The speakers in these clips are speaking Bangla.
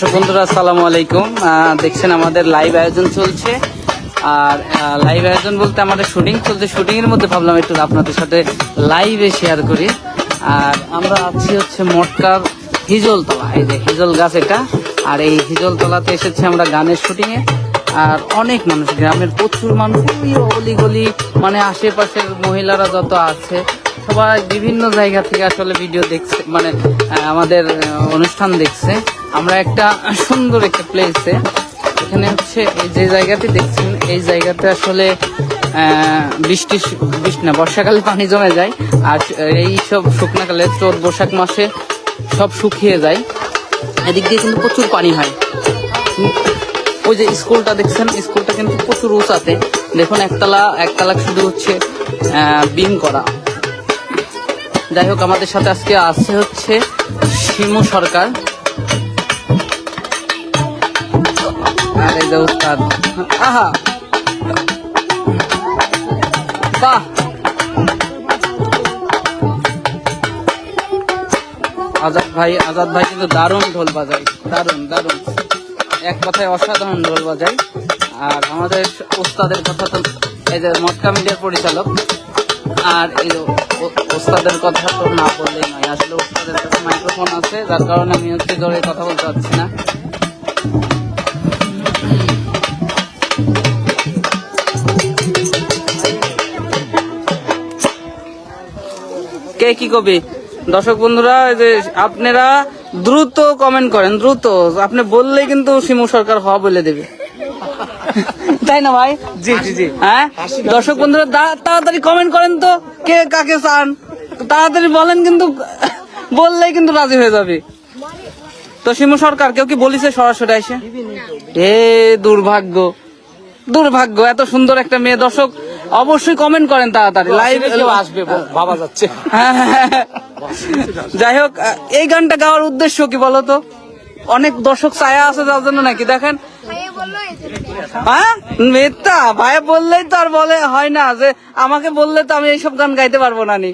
দর্শক বন্ধুরা, আসসালামু আলাইকুম। দেখছেন আমাদের লাইভ আয়োজন চলছে। আর লাইভ আয়োজন বলতে আমাদের শুটিং চলছে। শুটিং এর মধ্যে ভাবলাম একটু আপনাদের সাথে লাইভে শেয়ার করি। আর আমরা আছি হচ্ছে মটকার হিজলতলা। এই যে হিজল গাছ এটা। আর এই হিজলতলাতে এসেছি আমরা গানের শুটিং এ। আর অনেক মানুষ, গ্রামের প্রচুর মানুষ অলি গলি মানে আশেপাশের মহিলারা যত আছে, সবাই বিভিন্ন জায়গা থেকে আসলে ভিডিও দেখছে মানে আমাদের অনুষ্ঠান দেখছে। আমরা একটা সুন্দর একটা প্লেসে এখানে হচ্ছে এই যে জায়গাটি দেখছেন, এই জায়গাতে আসলে বৃষ্টি বৃষ্টি না, বর্ষাকালে পানি জমে যায়, আর এই সব শুকনাকালে চোর বৈশাখ মাসে সব শুকিয়ে যায়। এদিক দিয়ে কিন্তু প্রচুর পানি হয়। ওই যে স্কুলটা দেখছেন, স্কুলটা কিন্তু প্রচুর উঁচাতে। দেখুন, একতলা একতলা শুধু হচ্ছে বিম করা। যাই হোক, আমাদের সাথে আজকে আছে হচ্ছে শিমু সরকার। আহা। বাহ। আজাদ ভাই আজাদ ভাই কিন্তু দারুণ ঢোল বাজায়। দারুণ দারুণ। এক কথায় অসাধারণ ঢোল বাজায়। আর আমাদের ওস্তাদের কথা তো এই যে মটকা মিডিয়ার পরিচালক। আর এই ওস্তাদের কথা তো না বললেই নয়। আসলে ওস্তাদের কাছে মাইক্রোফোন আছে, যার কারণে আমি হচ্ছে জোরে কথা বলতে পারছি না। কে কি কবি? দর্শক বন্ধুরা যে আপনারা দ্রুত কমেন্ট করেন, দ্রুত। আপনি বললেই কিন্তু শিমু সরকার হ বলে দেবে। তাই না ভাই? জি জি জি। হ্যাঁ? দর্শক বন্ধুরা তাড়াতাড়ি কমেন্ট করেন তো কে কাকে চান? তাড়াতাড়ি বলেন কিন্তু বললেই কিন্তু রাজি হয়ে যাবে। তো শিমু সরকার কেউ কি বলিছে সরাসরি এসে? এ দুর্ভাগ্য দুর্ভাগ্য এত সুন্দর একটা মেয়ে। দর্শক অবশ্যই কমেন্ট করেন তাড়াতাড়ি। লাইভ আসবে ভাবা যাচ্ছে। হ্যাঁ, যাই হোক এই গানটা গাওয়ার উদ্দেশ্য কি বলতো? অনেক দর্শক ছায়া আছে যার জন্য নাকি? দেখেন হ্যাঁ? মিথ্যা? ভাই বললেই তো আর বলে হয় না যে আমাকে বললে তো আমি এইসব গান গাইতে পারব না নি।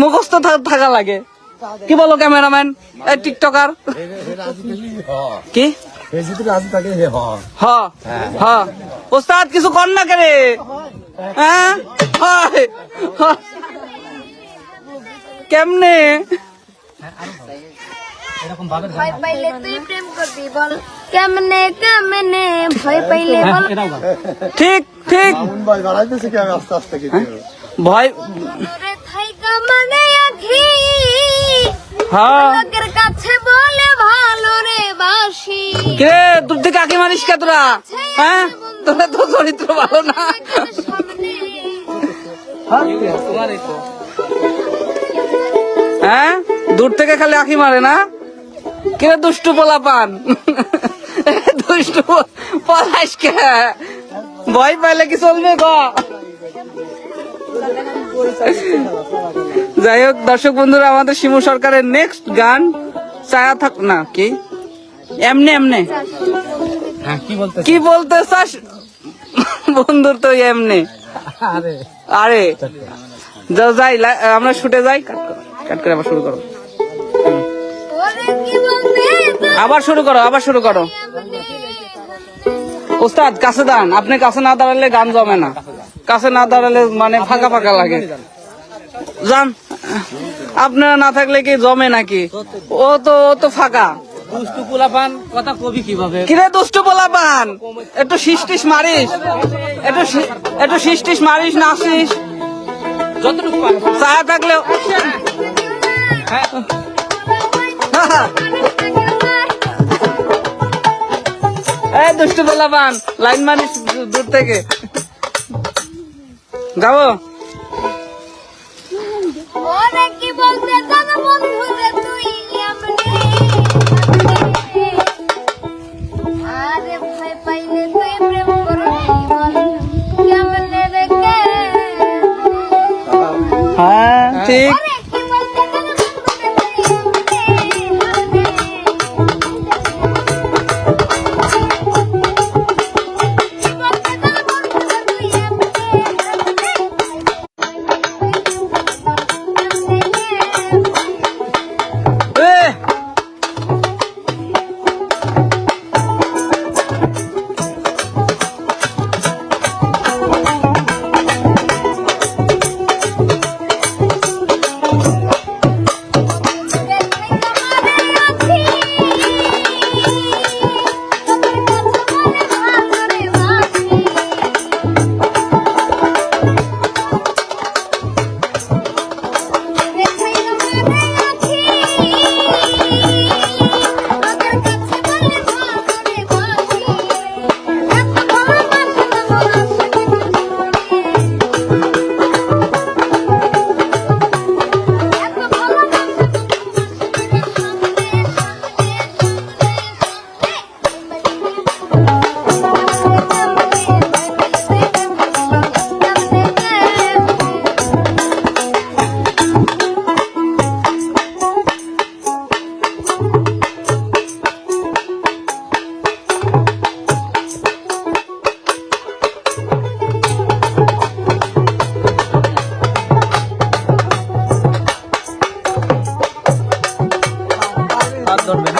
মুখস্থ থাকা লাগে। কি বলো ক্যামেরাম্যান? টিকটকার। কি? এই যদি রাজি থাকে হে হ হ হ ওস্তাদ কিছু কর না করে হ্যাঁ? হয়, ভয় পাইলে তুই প্রেম করবি বল। কেমনে কেমনে? ভয় পাইলে বল। ঠিক ঠিক। ভাই বাড়াইতেছে কি? আমি আস্তে আস্তে কিছু ভয় থাইকা মানে আখি। হ্যাঁ। লোকের কাছে বলে ভালো রে বাসি। কে? দূর থেকে আঁকি মারিস কে তোরা? হ্যাঁ? তোরা তো চরিত্র ভালো না। হ্যাঁ দূর থেকে খালি আঁকি মারে না? কে দুষ্টু পোলা পান দুষ্টু পলাশ কে? ভয় পাইলে কি চলবে গ যাই হোক দর্শক বন্ধুরা আমাদের শিমু সরকারের নেক্সট গান ছায়া থাক না কি? এমনে এমনে। হ্যাঁ কি বলতে চাস বন্ধুর তো এমনি। আরে। যাও যাই আমরা শুটে যাই কাট করো কাট করে আবার শুরু করো। আবার শুরু করো আবার শুরু করো। ওস্তাদ কাছে দান আপনি কাছে না দাঁড়ালে গান জমে না। কাছে না দাঁড়ালে মানে ফাঁকা ফাঁকা লাগে। যান। আপনারা না থাকলে কি জমে নাকি? ও তো ও তো ফাঁকা। দুষ্টু পোলাপান কথা কবি কীভাবে? কিরে দুষ্টু পোলা পান একটু শিষ্টিস মারিস। একটু শি- একটু শিষ্টিস মারিস নাচিস যতটুকু পারে। ছায়া থাকলেও এই দুষ্টু পোলা পান লাইন মারিস দূর থেকে। যাব ওরে কি son.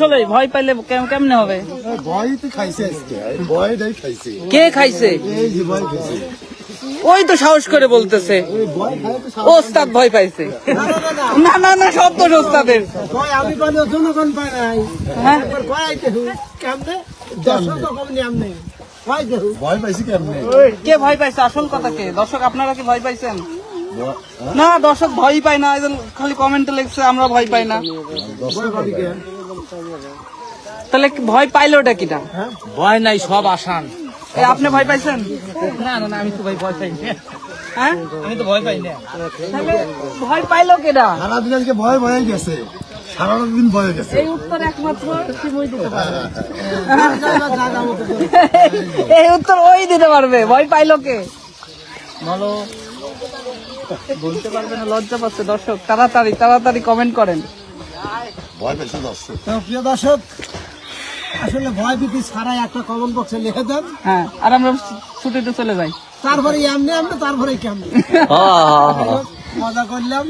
আসলে ভয় পাইলে কেম- কেমনে হবে? ভয় তো খাইছে আজকে। ভয়টাই খাইছে। কে খাইছে? এই যে ভয় খাইছে। ওই তো সাহস করে বলতেছে। ওস্তাদ ভয় পাইছে। না না না সব তো ওস্তাদের। আমি জনগণ পায় নাই। হ্যাঁ? কেমনে? ভয় পাইছি কেমনে? কে ভয় পাইছে? আসল কথা কে? দর্শক আপনারা কি ভয় পাইছেন? না দর্শক ভয় পায় না। খালি কমেন্টে লিখছে আমরা ভয় পাই না। তাহলে ভয় পাইলোটা কিটা ভয় নাই সব আসান। এ, আপনি ভয় পাইছেন? না না না আমি তো ভাই ভয় পাই হ্যাঁ? আমি তো ভয় পাই না ভয় পাইলো কেটা সারাদিন আজকে ভয় ভয়ে গেছে। সারাদিন ভয়ে গেছে। এই উত্তর একমাত্র শিবই দিতে পারবে। এই উত্তর ওই দিতে পারবে। ভয় পাইলো কে? বলো। বলতে পারবে না লজ্জা পাচ্ছে দর্শক। তাড়াতাড়ি তাড়াতাড়ি কমেন্ট করেন। ভয় পাইছে দর্শক। তো প্রিয় দর্শক আসলে ভয় ভীতি ছাড়াই একটা কমন বক্সে লিখে দেন। হ্যাঁ আর আমরা ছুটিতে চলে যাই। তারপরে এমনি এমনি তারপরে কেমনি? মজা করলাম।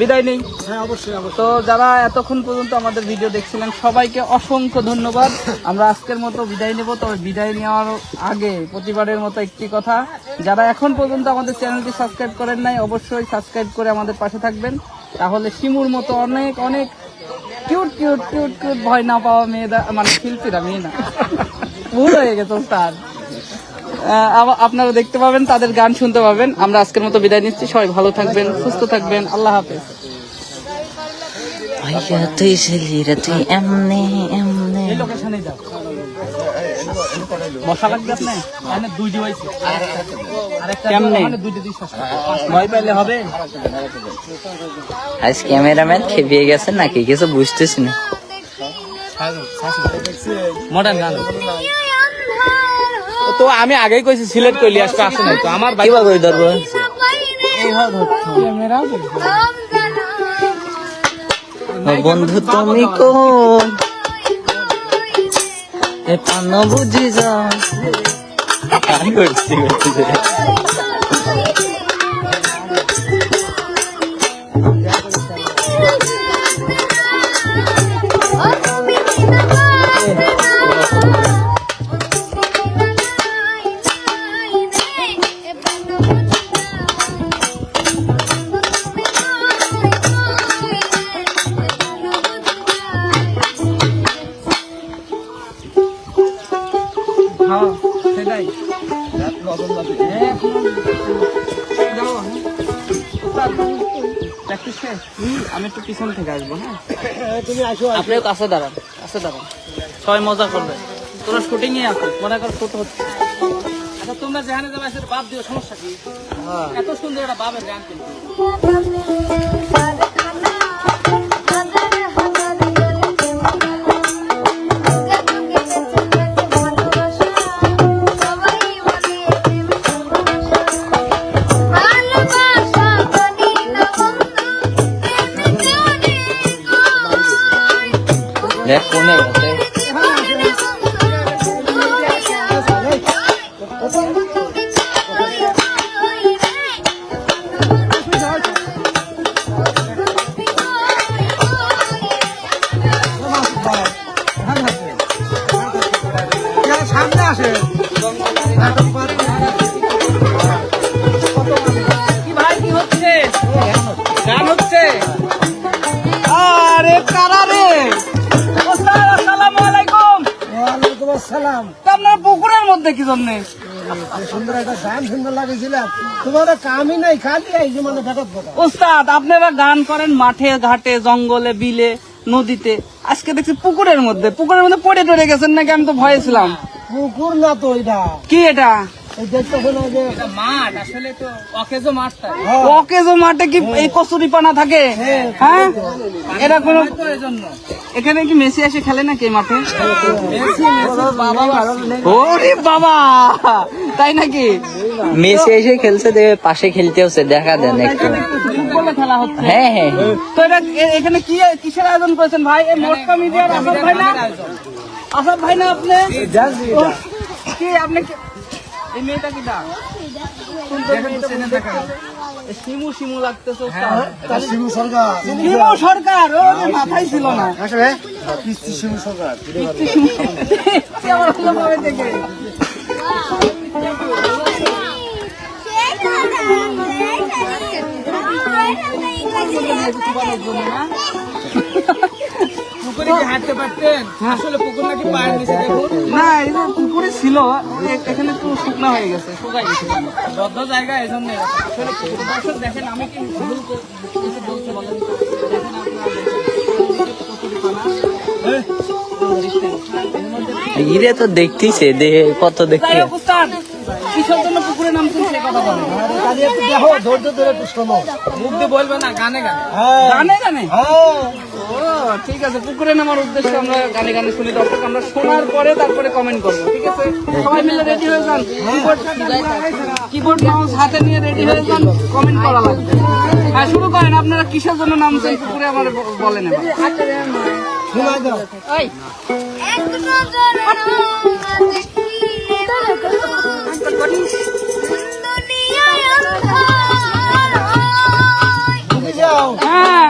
বিদায় নেই। হ্যাঁ অবশ্যই অবশ্যই। তো যারা এতক্ষণ পর্যন্ত আমাদের ভিডিও দেখছিলেন সবাইকে অসংখ্য ধন্যবাদ। আমরা আজকের মতো বিদায় নেব। তবে বিদায় নেওয়ার আগে প্রতিবারের মতো একটি কথা। যারা এখন পর্যন্ত আমাদের চ্যানেলটি সাবস্ক্রাইব করেন নাই অবশ্যই সাবস্ক্রাইব করে আমাদের পাশে থাকবেন। তাহলে শিমুর মতো অনেক অনেক কিউট কিউট কিউট কিউট ভয় না পাওয়া মেয়েরা মানে শিল্পীরা মেয়ে না। ভুল হয়ে গেছে স্যার। আপনারা দেখতে পাবেন তাদের গান শুনতে পাবেন। আমরা আজকের মতো বিদায় নিচ্ছি। সবাই ভালো থাকবেন সুস্থ থাকবেন। আল্লাহ হাফেজ। ভাইয়া তুই ছেলিরা তুই এমনি এমনি। লোকেশনে যাও। বসা লাগবে আপনি কেমনে? ভয় পাইলে হবে? আজ ক্যামেরাম্যান খেপিয়ে গেছে নাকি? কিছু বুঝতেছি না। মডার্ন গান। তো আমি আগেই কইছি সিলেক্ট করলি আসবে আসে নাই। তো আমার কি ভাবে ধরবো? বন্ধু তুমি কোন এ পান বুঝি যাও গান করছি করছি আপনিও কাছে দাঁড়ান কাছে দাঁড়ান। সবাই মজা করবে। তোরা শুটিং এ আছো মনে কর শুট হচ্ছে। আচ্ছা তোমরা যেখানে যাবে সেটা বাপ দিও সমস্যা কি? এত সুন্দর একটা বাপের গান কিন্তু। সুন্দর একটা গান সুন্দর লাগেছিলাম তোমার কামই নাই খালি যে মানে বেটা ওস্তাদ আপনারা গান করেন মাঠে ঘাটে জঙ্গলে বিলে নদীতে। আজকে দেখছি পুকুরের মধ্যে পুকুরের মধ্যে পড়ে টড়ে গেছেন নাকি আমি তো ভয়ে ছিলাম। পুকুর না তো এটা কি এটা? এই দেখতেছো না যে এটা মাঠ আসলে তো অকেজো মাঠে কি এই কচুরি পানা থাকে? হ্যাঁ এটা কোনো এখানে কি মেসি এসে খেলে নাকি এই মাঠে? ওরে বাবা! তাই নাকি? মেসি এসে খেলছে পাশে খেলতে হচ্ছে দেখা দেন একটু। খেলা হচ্ছে। হ্যাঁ হ্যাঁ। হ্যাঁ। তো এটা এখানে কি কিসের আয়োজন করেছেন ভাই? এই মোটকা মিডিয়ার আসাদ ভাই না? আসাদ ভাই না আপনি? কি আপনি কি- এই মেয়েটা কি ডাক? সুন্দর মেয়েটা শিমু লাগতেছে সরকার। শিমু সরকার ও মাথায় ছিল না। আসলে পিস্তি সরকার। না এই পুকুরে ছিল এখানে তো শুকনা হয়ে গেছে। শুকাই গেছে। বদ্ধ জায়গা এই জন্য আসলে পুকুর। দর্শক দেখেন আমি কি ভুল কিছু বলতে বলেন ইরে তো দেখতেছে দেখে কত দেখতে। কিসের জন্য পুকুরে নামছেন সে কথা দেখো ধৈর্য ধরে একটু শোনো মুখ দিয়ে বলবে না গানে গানে। হ্যাঁ। গানে গানে? হ্যাঁ। ঠিক আছে পুকুরে নামার উদ্দেশ্যে আমরা গানে গানে শুনি। দর্শক আমরা শোনার পরে তারপরে কমেন্ট করব ঠিক আছে? সবাই মিলে রেডি হয়ে যান। কিবোর্ড মাউস হাতে নিয়ে রেডি হয়ে যান কমেন্ট করা লাগবে। হ্যাঁ শুরু করেন আপনারা কিসের জন্য নামছেন? পুকুরে আমার বলেন এবার। হ্যাঁ।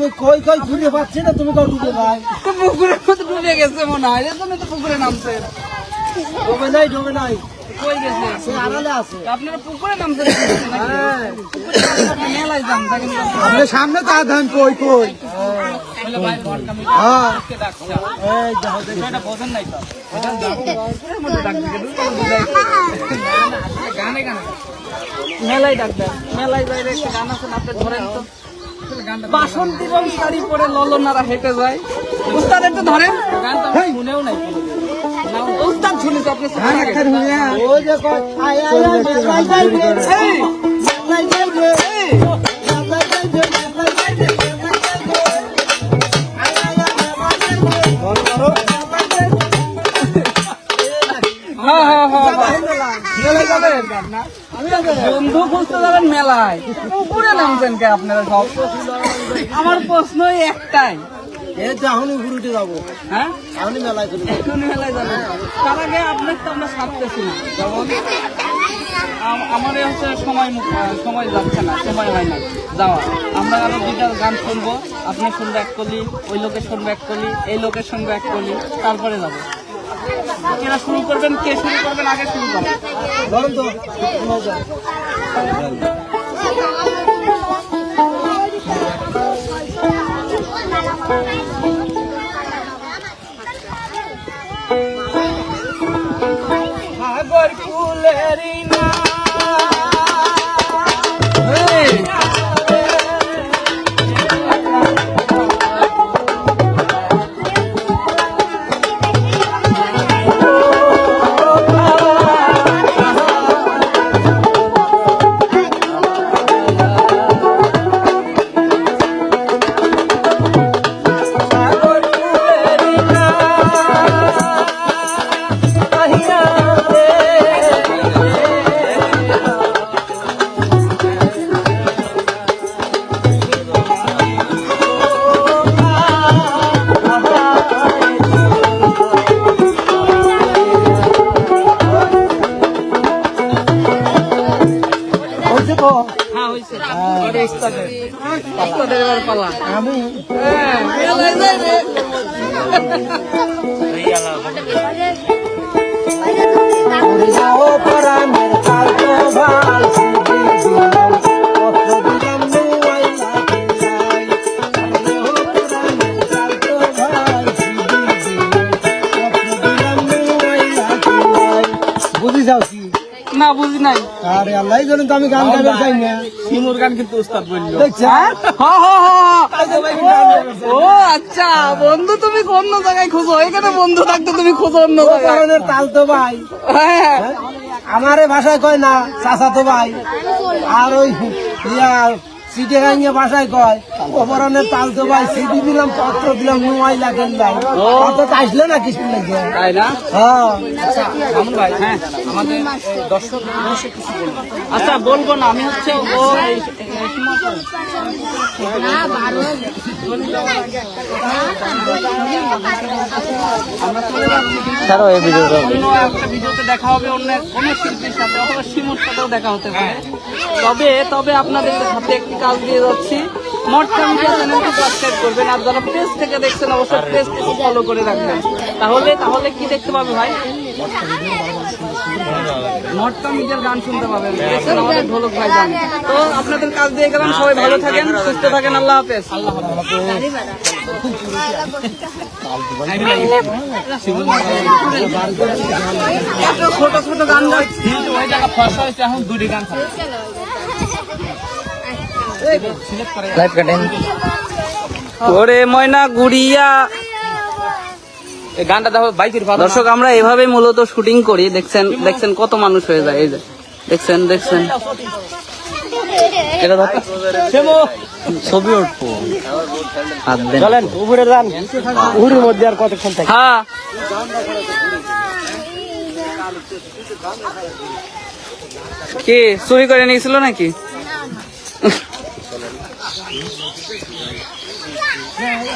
তুমি কই কই ঘুরে পাচ্ছি না তুমি কই ডুবে ভাই তো পুকুরের মধ্যে ডুবে গেছে মনে হয় এর জন্য তো পুকুরে নামছে। ডুবে নাই ডুবে নাই। কই গেছে? সে আড়ালে আছে। আপনারা পুকুরে নামতে দেখেছেন পুকুরে মেলায় যান দেখেন আপনি সামনে তা ধান কই কই? হ্যাঁ। এই যাও দেখি। এটা বোঝেন নাই তো? গানে গানে। মেলায় মেলায় যাই রে একটা গান আছে না আপনি ধরেন তো। বাসন্তী রং শাড়ি পরে ললনারা হেঁটে যায় উস্তাদ একটু ধরেন শুনেও নাই উস্তাদ শুনেছি আপনি হ্যাঁ, হ্যাঁ, হ্যাঁ, হ্যাঁ। বন্ধু খুঁজতে যাবেন মেলায়। পুকুরে নামছেন কে আপনারা সব? আমার প্রশ্নই একটাই। এখনই ঘুরুটে যাব। হ্যাঁ? এখনই মেলায় চলে মেলায় যাবেন। তার আগে আপনার তো আমরা ছাড়তেছি না। যেমন আমার হচ্ছে সময় সময় যাচ্ছে না সময় হয় না। যাওয়া। আমরা আরও দুইটা গান শুনব। আপনি শুনবে এক কলি ওই লোকের শুনবে এক কলি এই লোকের শুনবে এক কলি তারপরে যাব। এরা শুরু করবেন কে শুরু করবেন আগে শুরু করবেন। তো সাগর ফুলের না আরে আল্লাহ জানেন তো আমি গান গাইতে চাই না। গান কিন্তু উস্তাদ বলল। দেখছেন? হ্যাঁ? হ্যাঁ হ্যাঁ ও আচ্ছা বন্ধু তুমি অন্য জায়গায় খোঁজো? এখানে বন্ধু থাকতে তুমি খোঁজো অন্য কারণে তাল তো ভাই। হ্যাঁ আমারে ভাষায় কয় না চাচা তো ভাই। আর ওই বাসায় কয় তাল তো ভাই সিটি দিলাম পত্র দিলাম নোয়াই লাগেন ভাই অত আসলে না কিছু লাগে। তাই না? হ্যাঁ। ভাই হ্যাঁ আমাদের দর্শক আচ্ছা বলব না আমি হচ্ছে ও অন্য একটা ভিডিওতে দেখা হবে, অন্য কোন শিল্পীর সাথে, অথবা শিমুর সাথেও দেখা হতে পারে। তবে তবে আপনাদের হাতে একটি কাজ দিয়ে যাচ্ছি। করবেন থেকে দেখছেন, অবশ্যই ফলো করে রাখবেন। তাহলে তাহলে কি দেখতে পাবে ভাই? মিডিয়ার গান শুনতে পাবেন। আমাদের ঢোলক ভাই গান তো আপনাদের কাজ দিয়ে গেলাম। সবাই ভালো থাকেন সুস্থ থাকেন। আল্লাহ হাফেজ। আল্লাহ ছোট ছোট গান এখন দুটি লাইভ কাটেন। ওরে ময়না গুড়িয়া গানটা দেখো বাইকের দর্শক আমরা এভাবে মূলত শুটিং করি। দেখছেন দেখছেন কত মানুষ হয়ে যায় এই যে। দেখছেন দেখছেন। এটা ধর। ছবি উঠবো। চলেন উপরে যান। উহুরের মধ্যে আর কতক্ষণ থাকে? হ্যাঁ। কে চুরি করে নিয়েছিল নাকি?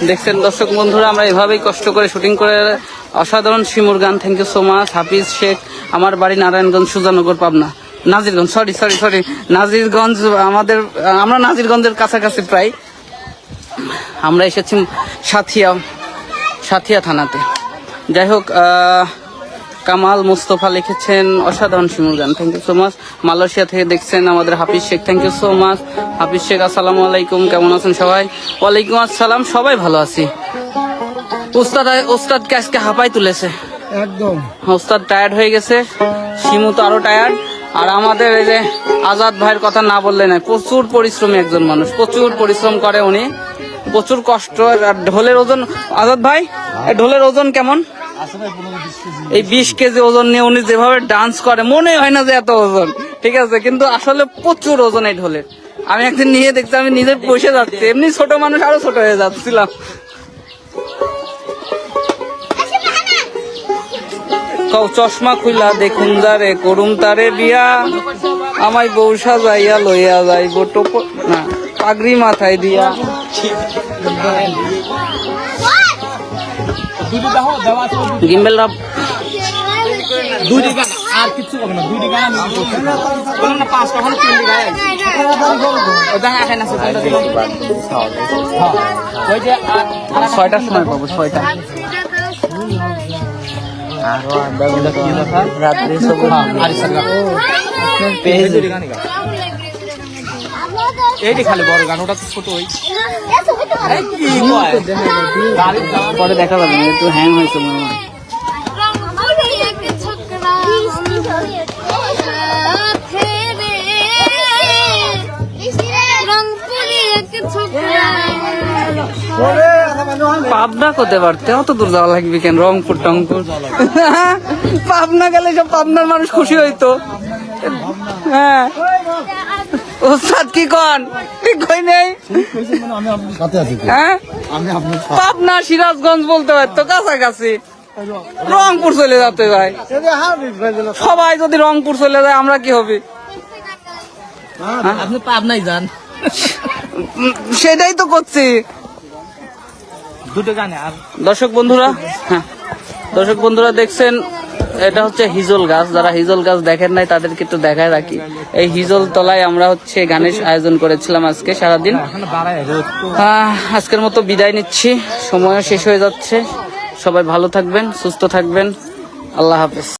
দেখছেন দর্শক বন্ধুরা, আমরা এভাবেই কষ্ট করে শুটিং করে অসাধারণ শিমুর গান। Thank you so much Hafiz Sheikh, আমার বাড়ি Narayanganj, Sujanagar, Pabna. Nazirganj sorry sorry sorry Nazirganj, আমাদের, আমরা নাজিরগঞ্জের কাছাকাছি প্রায়। আমরা এসেছি সাথিয়া সাথিয়া থানাতে। যাই হোক কামাল মুস্তফা লিখেছেন অসাধারণ শিমুল গান। Thank you so much Malaysia থেকে দেখছেন আমাদের Hafiz Sheikh. Thank you so much Hafiz Sheikh আসসালামু আলাইকুম। কেমন আছেন সবাই? ওয়ালাইকুম আসসালাম। সবাই ভালো আছি। উস্তাদ উস্তাদকে আজকে হাঁপাই তুলেছে? একদম। ওস্তাদ টায়ার্ড হয়ে গেছে। শিমু তো আরও টায়ার্ড আর আমাদের এই যে আজাদ ভাইয়ের কথা না বললে নাই প্রচুর পরিশ্রমী একজন মানুষ। প্রচুর পরিশ্রম করে উনি। প্রচুর কষ্ট। আর ঢোলের ওজন আজাদ ভাই ঢোলের ওজন কেমন? এই বিশ কেজি ওজন নিয়ে উনি যেভাবে ডান্স করে মনে হয় না যে এত ওজন। ঠিক আছে কিন্তু আসলে প্রচুর ওজন এই ঢোলের। আমি একদিন নিয়ে দেখছি আমি নিজে বসে যাচ্ছি। এমনি ছোট মানুষ আরও ছোট হয়ে যাচ্ছিলাম। চশমা খুইলা দেখুন যারে করুম তারে বিয়া। আমায় বউ সাজাইয়া লইয়া যাইব টোপ না পাগড়ি মাথায় দিয়া। গিম্বেল রাব দুইটি গান আর কিছু হবে না বললাম না পাঁচটা হলো না সেটা। হ্যাঁ। ওই যে আর- আর ছয়টার সময় পাবো ছয়টা। রাত্রে সব আর একটা গান। এই খালি বড় গান ওটা তো ছোট ওই। পরে দেখা যাবে একটু হ্যাং হয়েছে মনে হয়। পাবনা করতে পারতে অত দূর যাওয়া লাগবে কেন? রংপুর টংপুর। পাবনা গেলে সব পাবনার মানুষ খুশি হইতো। হ্যাঁ। ওস্তাদ কি কন? ঠিক কই নেই? আমি আপনার সাথে আছি হ্যাঁ? আমি আপনার পাবনা সিরাজগঞ্জ বলতে পারতো কাছাকাছি। রংপুর চলে যেতে ভাই। সবাই যদি রংপুর চলে যায় আমরা কি হবে? আপনি পাবনাই যান। সেটাই তো করছি। দুটো গানে আর। দর্শক বন্ধুরা হ্যাঁ। দর্শক বন্ধুরা দেখছেন এটা হচ্ছে হিজল গাছ। যারা হিজল গাছ দেখেন নাই, তাদেরকে একটু দেখায় রাখি। এই হিজল তলায় আমরা হচ্ছে গানের আয়োজন করেছিলাম আজকে সারাদিন। আজকের মতো বিদায় নিচ্ছি। সময়ও শেষ হয়ে যাচ্ছে। সবাই ভালো থাকবেন, সুস্থ থাকবেন। আল্লাহ হাফেজ।